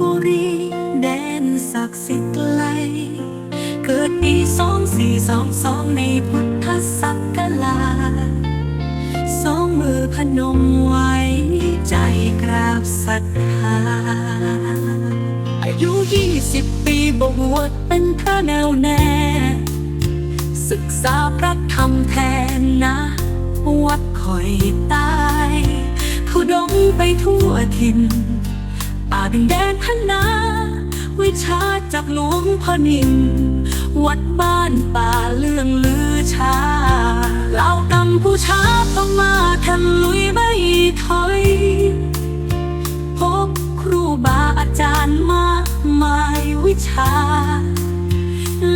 บุรีแดนศักดิ์สิทธิ์ไกล เกิดปีสองสี่สองสองในพุทธศักราชสองมือพนมไว้ใจกราบศรัทธาอายุยี่สิบปีบวชเป็นพระแนวแน่ ศึกษาพระธรรมแทนนะ วัดคอยตายผู้ดงไปทั่วถิ่น ป่าดินแดนพันนา วิชาจากหลวงพ่อนิ่มวัดบ้านป่าเรื่องลือชาเหล่ากัมพูชาพม่าทันลุยไม่ถอยพบครูบาอาจารย์มากมายวิชา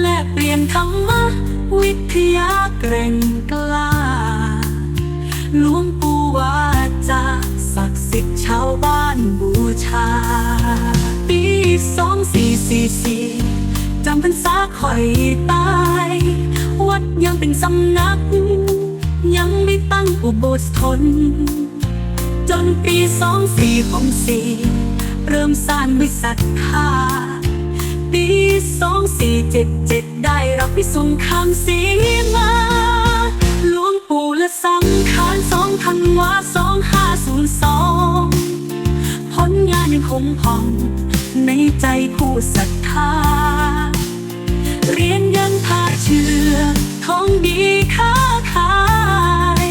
และเปลี่ยนธรรมะวิทยาเกร่งกล้าหลวงาปีสองสี่สี่สี่จำพรรษาคอยตาย วัดยังเป็นสำนัก ยังไม่ตั้งอุโบสถนจนปีสองสี่ของสี่เริ่มสร้างวิสัทธาปีสองสี่เจ็ดเจ็ดได้รับพิสุงคำสีมาหลวงปู่และสังขารสองธันวาสองห้าศูนย์สอง ยังคงผ่อง ในใจผู้ศรัทธา เรียนยันพาเชื่อท้องดีค้าขาย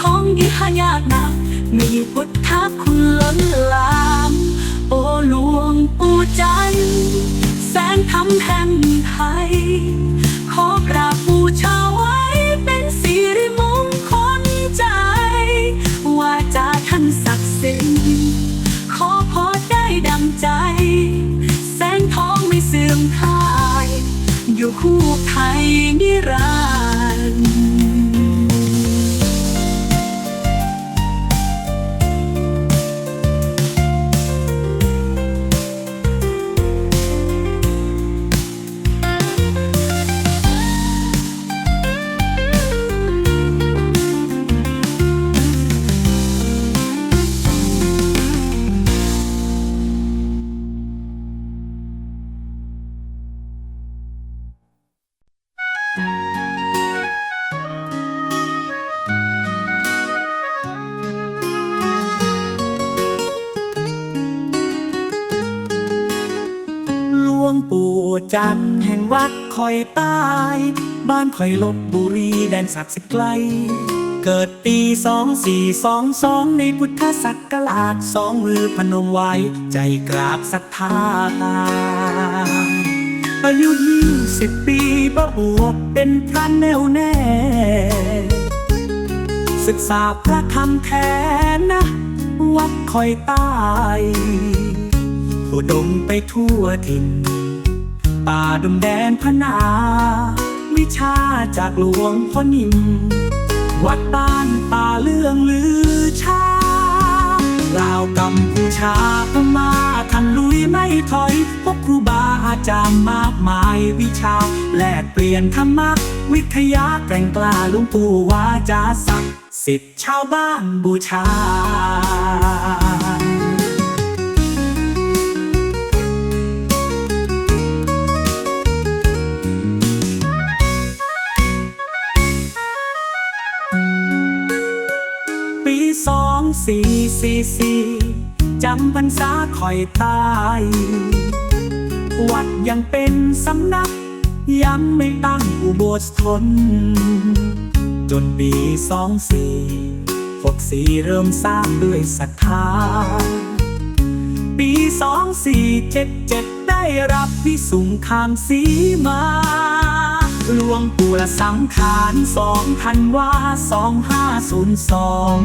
ของดีหายากนัก มีพุทธคุณล้นหลาม โอหลวงปู่จันทร์แสนทำแห่งไทย ขอกราบบูชาไว้ คู่ไทยนิรันดร์ ปู่จันแห่งวัดคอยใต้บ้านคอยลบบุรีแดนศักดิ์สิทธิ์ไกล เกิดปีสองสี่สองสองในพุทธศักราชสองมือพนมไว้ ใจกราบศรัทธาอายุยี่สิบปีบวบเป็นพระแน่วแน่ ศึกษาพระธรรมแท้นะ วัดคอยใต้ผู้ดงไปทั่วถิ่น ป่าดงแดนพนา วิชาจากหลวงพ่อนิ่ม วัดบ้านป่าเรื่องลือชาลาวกัมพูชาพม่าทันลุยไม่ถอย พบครูบาอาจารย์มากมายวิชา แลกเปลี่ยนธรรมะวิทยาแกร่งกล้าลุงปู่วาจาศักดิ์สิทธิ์ชาวบ้านบูชาำพรรษาคอยตาย วัดยังเป็นสำนัก ยังไม่ตั้งอุโบสถนจนปีสองสี่หกสี่เริ่มสร้างด้วยศรัทธา ปีสองสี่เจ็ดเจ็ดได้รับวิสุงคามสีมาหลวงปู่ละสังขารสองพันว่าสองห้าศูนย์สอง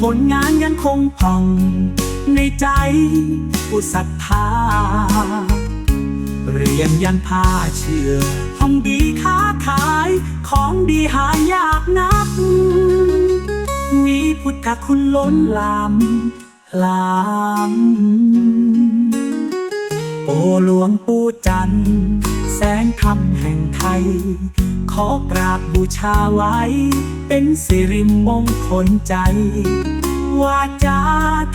ผลงานยังคงพ่อง ในใจผู้ศรัทธา เรียนยันผ้าเชื่อห้องดีค้าขาย ของดีหายากนัก มีพุทธคุณล้นลามลาม โอหลวงปู่จันทร์แสงธรรมแห่งไทย ขอกราบบูชาไว้ เป็นสิริมงคลใจ วาจา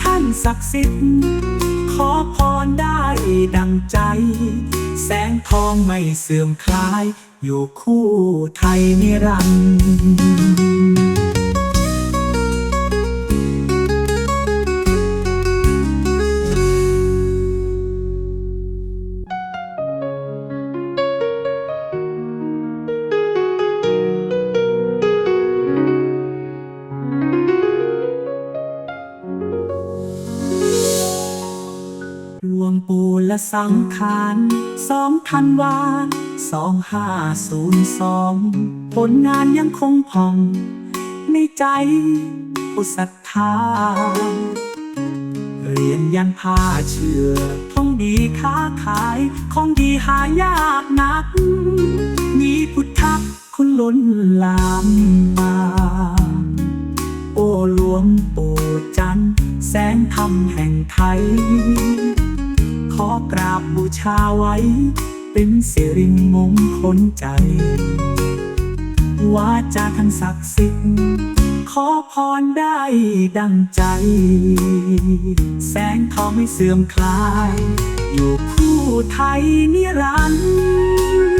ท่านศักดิ์สิทธิ์ ขอพรได้ดังใจ แสงทองไม่เสื่อมคลาย อยู่คู่ไทยนิรันดร์ ละสังขารสองธันวาสองห้าศูนย์สองผลงานยังคงผ่อง ในใจผู้ศรัทธาเรียนยันผ้าเชื่อท่องดีค้าขาย ของดีหายากนัก มีพุทธคุณล้นลามมา โอ้หลวงปู่จัน แสงธรรมแห่งไทย ขอกราบบูชาไว้ เป็นสิริมงคลใจ วาจาทั้งศักดิ์สิทธิ์ขอพรได้ดังใจ แสงทองไม่เสื่อมคลาย อยู่คู่ไทยนิรันดร์